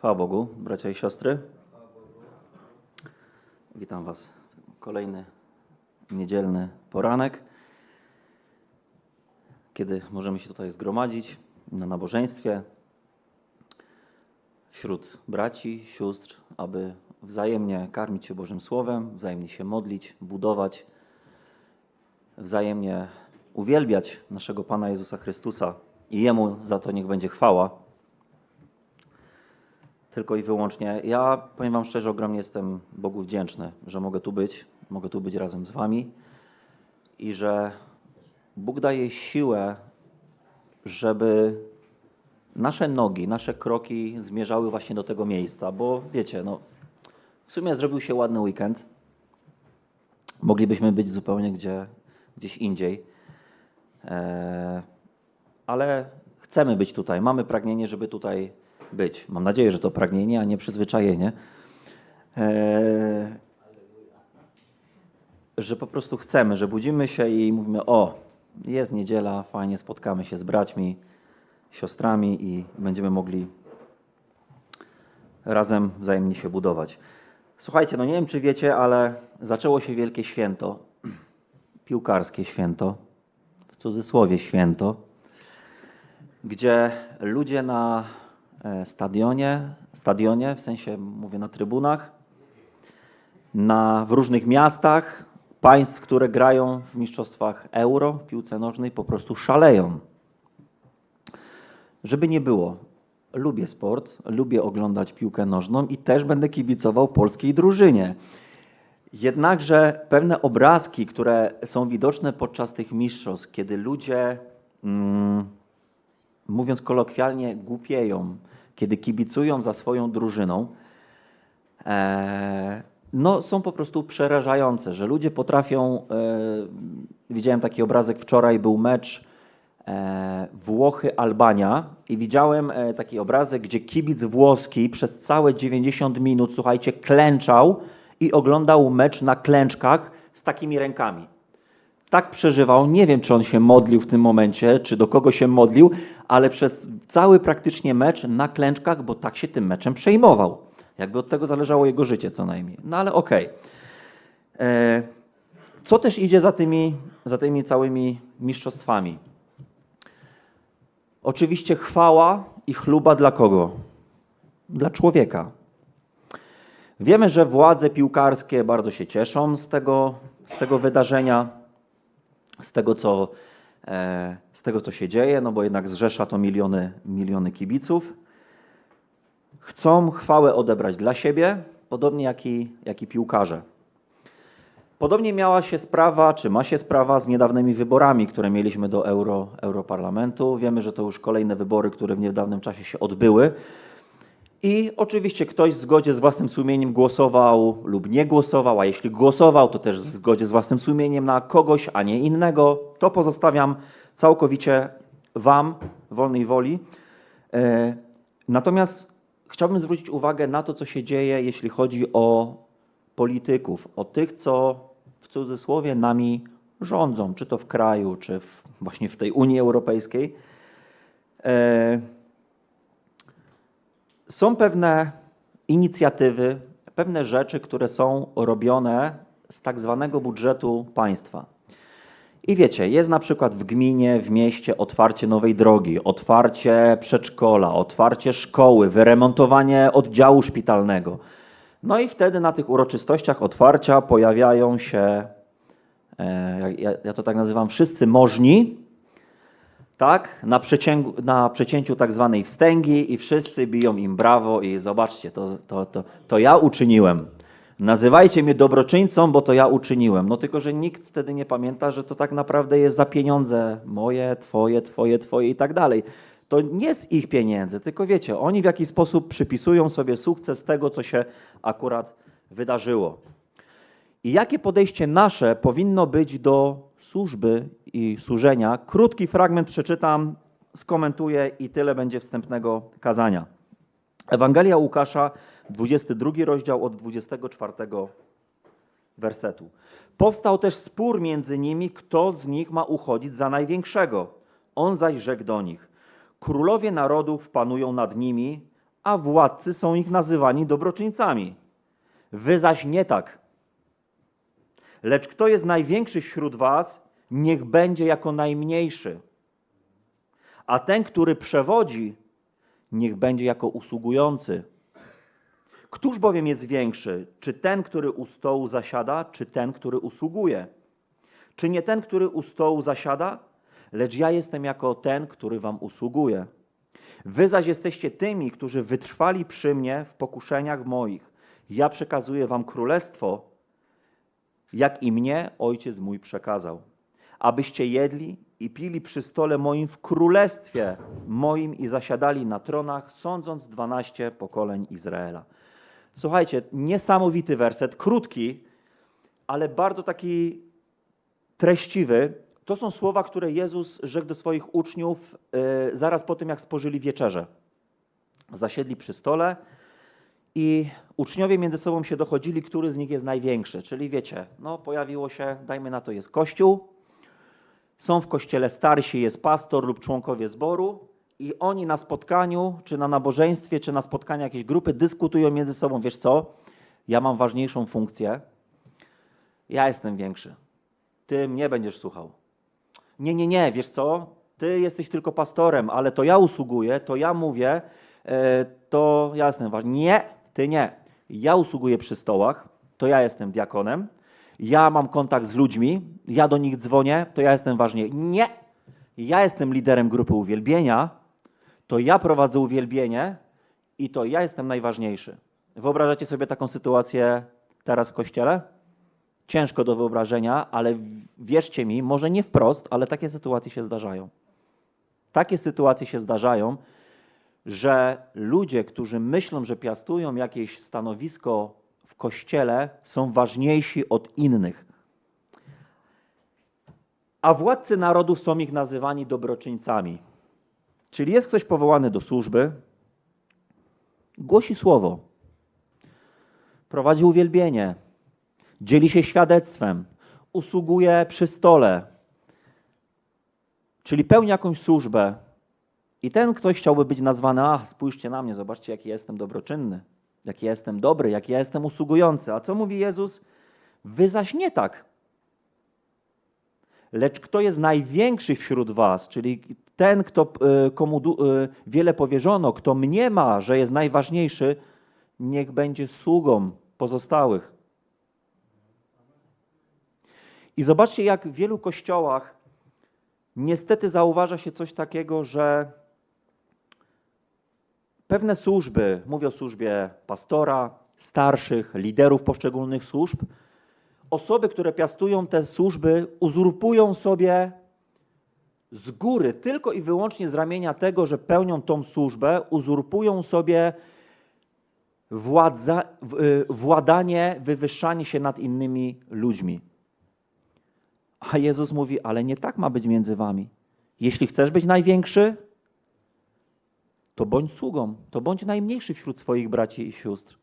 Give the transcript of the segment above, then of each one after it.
Chwała Bogu, bracia i siostry. Witam Was kolejny niedzielny poranek, kiedy możemy się tutaj zgromadzić na nabożeństwie wśród braci, sióstr, aby wzajemnie karmić się Bożym Słowem, wzajemnie się modlić, budować, wzajemnie uwielbiać naszego Pana Jezusa Chrystusa i Jemu za to niech będzie chwała tylko i wyłącznie. Ja powiem Wam szczerze, ogromnie jestem Bogu wdzięczny, że mogę tu być, mogę tu być razem z Wami i że Bóg daje siłę, żeby nasze nogi, nasze kroki zmierzały właśnie do tego miejsca, bo wiecie, no, w sumie zrobił się ładny weekend. Moglibyśmy być zupełnie gdzie, gdzieś indziej, Eee, ale chcemy być tutaj. Mamy pragnienie, żeby tutaj być. Mam nadzieję, że to pragnienie, a nie przyzwyczajenie. Eee, że po prostu chcemy, że budzimy się i mówimy: O, jest niedziela, fajnie, spotkamy się z braćmi, siostrami i będziemy mogli razem wzajemnie się budować. Słuchajcie, no nie wiem, czy wiecie, ale zaczęło się wielkie święto, piłkarskie święto, w cudzysłowie święto, gdzie ludzie na stadionie, stadionie, w sensie mówię na trybunach, na, w różnych miastach, państw, które grają w mistrzostwach euro, w piłce nożnej, po prostu szaleją. Żeby nie było, lubię sport, lubię oglądać piłkę nożną i też będę kibicował polskiej drużynie. Jednakże pewne obrazki, które są widoczne podczas tych mistrzostw, kiedy ludzie, mm, mówiąc kolokwialnie, głupieją, kiedy kibicują za swoją drużyną, e, no, są po prostu przerażające, że ludzie potrafią. E, widziałem taki obrazek wczoraj, był mecz e, Włochy-Albania i widziałem taki obrazek, gdzie kibic włoski przez całe 90 minut, słuchajcie, klęczał i oglądał mecz na klęczkach z takimi rękami. Tak przeżywał, nie wiem czy on się modlił w tym momencie, czy do kogo się modlił, ale przez cały praktycznie mecz na klęczkach, bo tak się tym meczem przejmował. Jakby od tego zależało jego życie co najmniej. No ale okej. E, Co też idzie za tymi, za tymi całymi mistrzostwami? Oczywiście chwała i chluba dla kogo? Dla człowieka. Wiemy, że władze piłkarskie bardzo się cieszą z tego, z tego wydarzenia, z tego, co, e, z tego, co się dzieje, no bo jednak zrzesza to miliony, miliony kibiców. Chcą chwałę odebrać dla siebie, podobnie jak i, jak i piłkarze. Podobnie miała się sprawa, czy ma się sprawa z niedawnymi wyborami, które mieliśmy do Euro, Europarlamentu. Wiemy, że to już kolejne wybory, które w niedawnym czasie się odbyły. I oczywiście ktoś w zgodzie z własnym sumieniem głosował lub nie głosował, a jeśli głosował, to też w zgodzie z własnym sumieniem na kogoś, a nie innego. To pozostawiam całkowicie Wam, wolnej woli. E, Natomiast chciałbym zwrócić uwagę na to, co się dzieje, jeśli chodzi o polityków, o tych, co w cudzysłowie nami rządzą, czy to w kraju, czy w, właśnie w tej Unii Europejskiej. Są pewne inicjatywy, pewne rzeczy, które są robione z tak zwanego budżetu państwa. I wiecie, jest na przykład w gminie, w mieście otwarcie nowej drogi, otwarcie przedszkola, otwarcie szkoły, wyremontowanie oddziału szpitalnego. No i wtedy na tych uroczystościach otwarcia pojawiają się, e, ja to tak nazywam, wszyscy możni, tak, na, przecięgu, na przecięciu tak zwanej wstęgi i wszyscy biją im brawo i zobaczcie, to, to, to, to ja uczyniłem. Nazywajcie mnie dobroczyńcą, bo to ja uczyniłem. No tylko, że nikt wtedy nie pamięta, że to tak naprawdę jest za pieniądze moje, twoje, twoje, twoje i tak dalej. To nie z ich pieniędzy, tylko wiecie, oni w jakiś sposób przypisują sobie sukces tego, co się akurat wydarzyło. I jakie podejście nasze powinno być do służby i służenia? Krótki fragment przeczytam, skomentuję i tyle będzie wstępnego kazania. Ewangelia Łukasza, 22 rozdział od 24 wersetu. Powstał też spór między nimi, kto z nich ma uchodzić za największego. On zaś rzekł do nich: Królowie narodów panują nad nimi, a władcy są ich nazywani dobroczyńcami. Wy zaś nie tak. Lecz kto jest największy wśród was, niech będzie jako najmniejszy. A ten, który przewodzi, niech będzie jako usługujący. Któż bowiem jest większy? Czy ten, który u stołu zasiada, czy ten, który usługuje? Czy nie ten, który u stołu zasiada? Lecz ja jestem jako ten, który wam usługuje. Wy zaś jesteście tymi, którzy wytrwali przy mnie w pokuszeniach moich. Ja przekazuję wam królestwo, jak i mnie ojciec mój przekazał. Abyście jedli i pili przy stole moim w królestwie moim i zasiadali na tronach, sądząc dwanaście pokoleń Izraela. Słuchajcie, niesamowity werset, krótki, ale bardzo taki treściwy. To są słowa, które Jezus rzekł do swoich uczniów y, zaraz po tym, jak spożyli wieczerzę. Zasiedli przy stole i uczniowie między sobą się dochodzili, który z nich jest największy. Czyli wiecie, no pojawiło się, dajmy na to, jest kościół, są w kościele starsi, jest pastor lub członkowie zboru i oni na spotkaniu, czy na nabożeństwie, czy na spotkaniu jakiejś grupy dyskutują między sobą, wiesz co, ja mam ważniejszą funkcję, ja jestem większy, ty mnie będziesz słuchał. Nie, nie, nie, wiesz co, ty jesteś tylko pastorem, ale to ja usługuję, to ja mówię, e, to ja jestem ważny. Nie, ty nie. Ja usługuję przy stołach, to ja jestem diakonem, ja mam kontakt z ludźmi, ja do nich dzwonię, to ja jestem ważniejszy. Nie, ja jestem liderem grupy uwielbienia, to ja prowadzę uwielbienie i to ja jestem najważniejszy. Wyobrażacie sobie taką sytuację teraz w kościele? Ciężko do wyobrażenia, ale wierzcie mi, może nie wprost, ale takie sytuacje się zdarzają. Takie sytuacje się zdarzają, że ludzie, którzy myślą, że piastują jakieś stanowisko w kościele, są ważniejsi od innych. A władcy narodów są ich nazywani dobroczyńcami. Czyli jest ktoś powołany do służby, głosi słowo, prowadzi uwielbienie, dzieli się świadectwem, usługuje przy stole, czyli pełni jakąś służbę. I ten ktoś chciałby być nazwany, ach, spójrzcie na mnie, zobaczcie, jaki ja jestem dobroczynny, jaki ja jestem dobry, jaki ja jestem usługujący. A co mówi Jezus? Wy zaś nie tak. Lecz kto jest największy wśród was, czyli ten, kto, y, komu y, wiele powierzono, kto mniema, że jest najważniejszy, niech będzie sługą pozostałych. I zobaczcie, jak w wielu kościołach niestety zauważa się coś takiego, że pewne służby, mówię o służbie pastora, starszych, liderów poszczególnych służb, osoby, które piastują te służby, uzurpują sobie z góry, tylko i wyłącznie z ramienia tego, że pełnią tą służbę, uzurpują sobie władza, y, władanie, wywyższanie się nad innymi ludźmi. A Jezus mówi, ale nie tak ma być między wami. Jeśli chcesz być największy, to bądź sługą, to bądź najmniejszy wśród swoich braci i sióstr.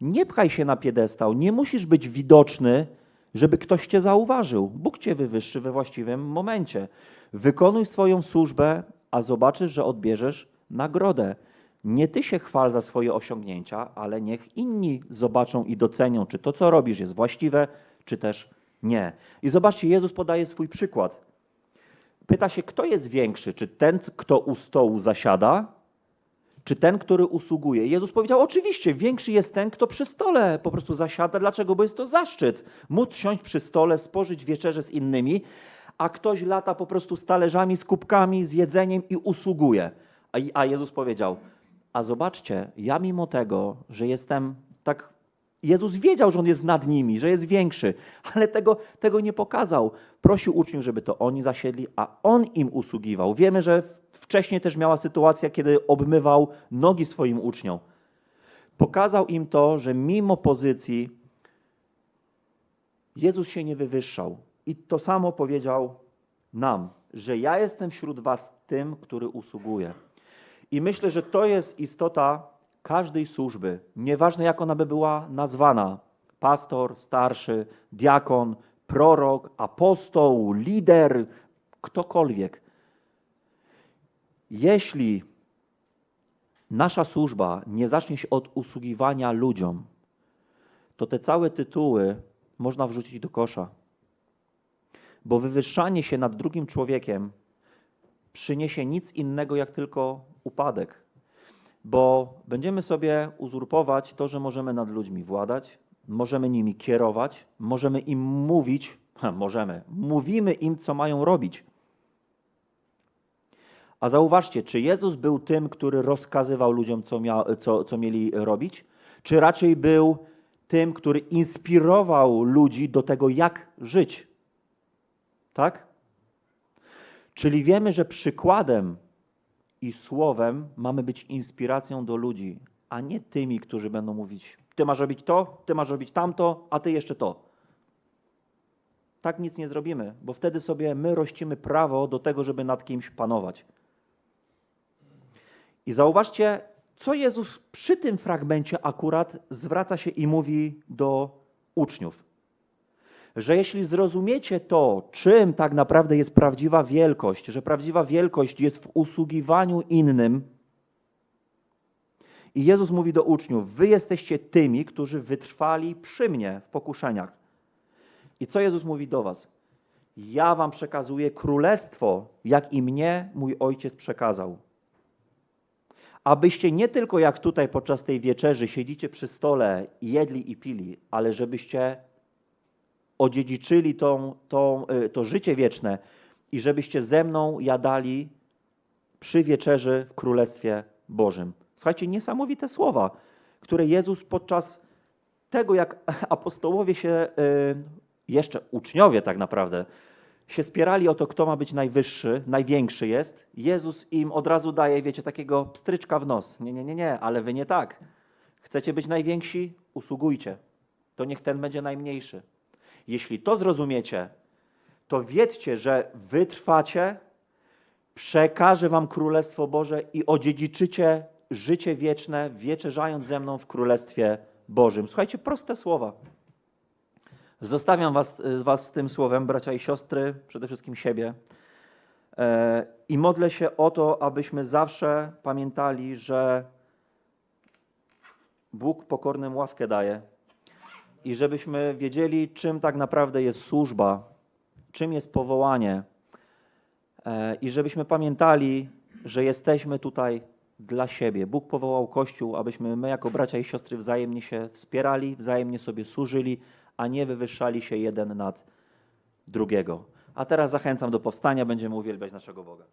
Nie pchaj się na piedestał, nie musisz być widoczny, żeby ktoś cię zauważył. Bóg cię wywyższy we właściwym momencie. Wykonuj swoją służbę, a zobaczysz, że odbierzesz nagrodę. Nie ty się chwal za swoje osiągnięcia, ale niech inni zobaczą i docenią, czy to, co robisz, jest właściwe, czy też nie. I zobaczcie, Jezus podaje swój przykład. Pyta się, kto jest większy? Czy ten, kto u stołu zasiada, czy ten, który usługuje? Jezus powiedział: Oczywiście, większy jest ten, kto przy stole po prostu zasiada. Dlaczego? Bo jest to zaszczyt móc siąść przy stole, spożyć wieczerzę z innymi, a ktoś lata po prostu z talerzami, z kubkami, z jedzeniem i usługuje. A Jezus powiedział: A zobaczcie, ja mimo tego, że jestem tak. Jezus wiedział, że on jest nad nimi, że jest większy, ale tego, tego nie pokazał. Prosił uczniów, żeby to oni zasiedli, a on im usługiwał. Wiemy, że wcześniej też miała sytuacja, kiedy obmywał nogi swoim uczniom. Pokazał im to, że mimo pozycji Jezus się nie wywyższał. I to samo powiedział nam, że ja jestem wśród was tym, który usługuje. I myślę, że to jest istota każdej służby, nieważne jak ona by była nazwana pastor, starszy, diakon, prorok, apostoł, lider, ktokolwiek. Jeśli nasza służba nie zacznie się od usługiwania ludziom, to te całe tytuły można wrzucić do kosza. Bo wywyższanie się nad drugim człowiekiem przyniesie nic innego jak tylko upadek. Bo będziemy sobie uzurpować to, że możemy nad ludźmi władać, możemy nimi kierować, możemy im mówić, możemy, mówimy im, co mają robić. A zauważcie, czy Jezus był tym, który rozkazywał ludziom, co, mia, co, co mieli robić, czy raczej był tym, który inspirował ludzi do tego, jak żyć? Tak? Czyli wiemy, że przykładem i słowem mamy być inspiracją do ludzi, a nie tymi, którzy będą mówić: Ty masz robić to, ty masz robić tamto, a ty jeszcze to. Tak nic nie zrobimy, bo wtedy sobie my rościmy prawo do tego, żeby nad kimś panować. I zauważcie, co Jezus przy tym fragmencie akurat zwraca się i mówi do uczniów. Że jeśli zrozumiecie to, czym tak naprawdę jest prawdziwa wielkość, że prawdziwa wielkość jest w usługiwaniu innym, i Jezus mówi do uczniów: Wy jesteście tymi, którzy wytrwali przy mnie w pokuszeniach. I co Jezus mówi do Was? Ja Wam przekazuję królestwo, jak i mnie mój ojciec przekazał abyście nie tylko jak tutaj podczas tej wieczerzy siedzicie przy stole i jedli i pili, ale żebyście odziedziczyli tą, tą, y, to życie wieczne i żebyście ze mną jadali przy wieczerzy w Królestwie Bożym. Słuchajcie, niesamowite słowa, które Jezus podczas tego, jak apostołowie się, y, jeszcze uczniowie tak naprawdę, się spierali o to, kto ma być najwyższy, największy jest, Jezus im od razu daje, wiecie, takiego pstryczka w nos. Nie, nie, nie, nie, ale wy nie tak. Chcecie być najwięksi? Usługujcie. To niech ten będzie najmniejszy. Jeśli to zrozumiecie, to wiedzcie, że wytrwacie, przekażę wam Królestwo Boże i odziedziczycie życie wieczne, wieczerzając ze mną w Królestwie Bożym. Słuchajcie, proste słowa. Zostawiam was, was z tym słowem, bracia i siostry, przede wszystkim siebie. E, I modlę się o to, abyśmy zawsze pamiętali, że Bóg pokornym łaskę daje i żebyśmy wiedzieli, czym tak naprawdę jest służba, czym jest powołanie e, i żebyśmy pamiętali, że jesteśmy tutaj dla siebie. Bóg powołał Kościół, abyśmy my jako bracia i siostry wzajemnie się wspierali, wzajemnie sobie służyli, a nie wywyższali się jeden nad drugiego. A teraz zachęcam do powstania, będziemy uwielbiać naszego Boga.